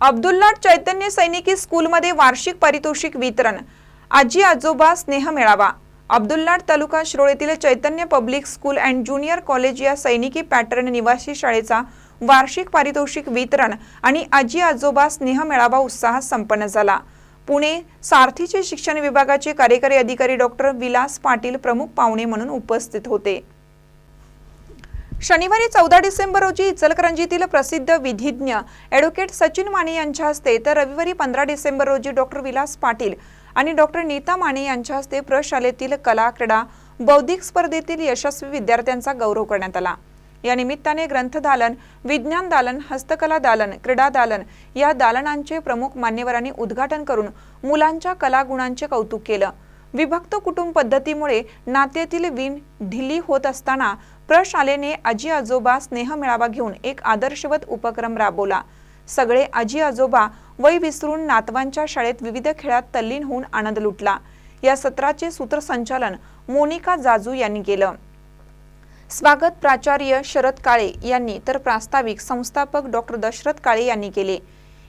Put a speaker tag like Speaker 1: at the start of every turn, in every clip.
Speaker 1: अब्दुल्लाट चैतन्य सैनिकी स्कूलमध्ये वार्षिक पारितोषिक वितरण. आजी आजोबा स्नेह मेळावा. Abdullat taluka शिरोळेतील Chaitanya public school and junior college या सैनिकी पॅटर्न निवासी शाळेचा वार्षिक पारितोषिक वितरण आणि आजी आजोबा स्नेह मेळावा उत्साहात संपन्न झाला. पुणे सारथीचे शिक्षण विभागाचे कार्यकारी अधिकारी डॉक्टर विलास पाटील प्रमुख पाहुणे म्हणून उपस्थित होते. शनिवारी चौदा डिसेंबर रोजी इचलकरंजीतील प्रसिद्ध विधिज्ञ ॲडव्होकेट सचिन माने यांच्या हस्ते तर रविवारी पंधरा डिसेंबर रोजी डॉक्टर विलास पाटील आणि डॉक्टर नीता माने यांच्या हस्ते प्रशालेतील कला क्रीडा बौद्धिक स्पर्धेतील यशस्वी विद्यार्थ्यांचा गौरव करण्यात आला. या निमित्ताने ग्रंथदालन विज्ञान दालन हस्तकला दालन क्रीडा दालन या दालनांचे प्रमुख मान्यवरांनी उद्घाटन करून मुलांच्या कलागुणांचे कौतुक केलं. विभक्त कुटुंब पद्धतीमुळे नात्यातील विण ढिली होत असताना प्रशालेने आजी आजोबा स्नेह मेळावा घेऊन एक आदर्शवत उपक्रम राबवला. सगळे आजी आजोबा वय विसरून नातवांच्या शाळेत विविध खेळात तल्लीन होऊन आनंद लुटला. या सत्राचे सूत्रसंचालन मोनिका जाजू यांनी केलं. स्वागत प्राचार्य शरद काळे यांनी तर प्रास्ताविक संस्थापक डॉक्टर दशरथ काळे यांनी केले.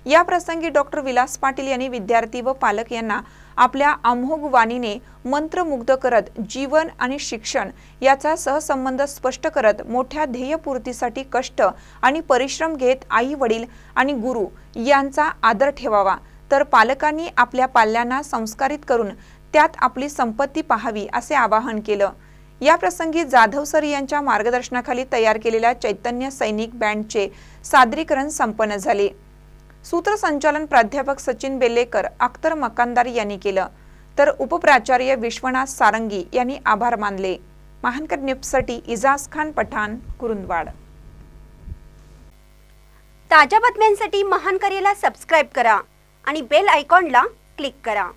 Speaker 1: या प्रसंगी डॉक्टर विलास पाटील यांनी विद्यार्थी व पालक यांना आपल्या अमोघ वाणीने मंत्रमुग्ध करत जीवन आणि शिक्षण याचा सहसंबंध स्पष्ट करत मोठ्या ध्येयपूर्तीसाठी कष्ट आणि परिश्रम घेत आई वडील आणि गुरु यांचा आदर ठेवावा. तर पालकांनी आपल्या पाल्यांना संस्कारित करून त्यात आपली संपत्ती पाहावी असे आवाहन केलं. या प्रसंगी जाधव सर यांच्या मार्गदर्शनाखाली तयार केलेल्या चैतन्य सैनिक बँडचे सादरीकरण संपन्न झाले. सूत्रसंचालन प्राध्यापक सचिन बेलेकर अख्तर मकानदार यांनी केलं. तर उपप्राचार्य विश्वनाथ सारंगी यांनी आभार मानले. महानकर न्यूजसाठी इजाज खान पठाण कुरुंदवाड.
Speaker 2: ताज्या बातम्यांसाठी महान सबस्क्राईब करा आणि बेल आयकॉनला क्लिक करा.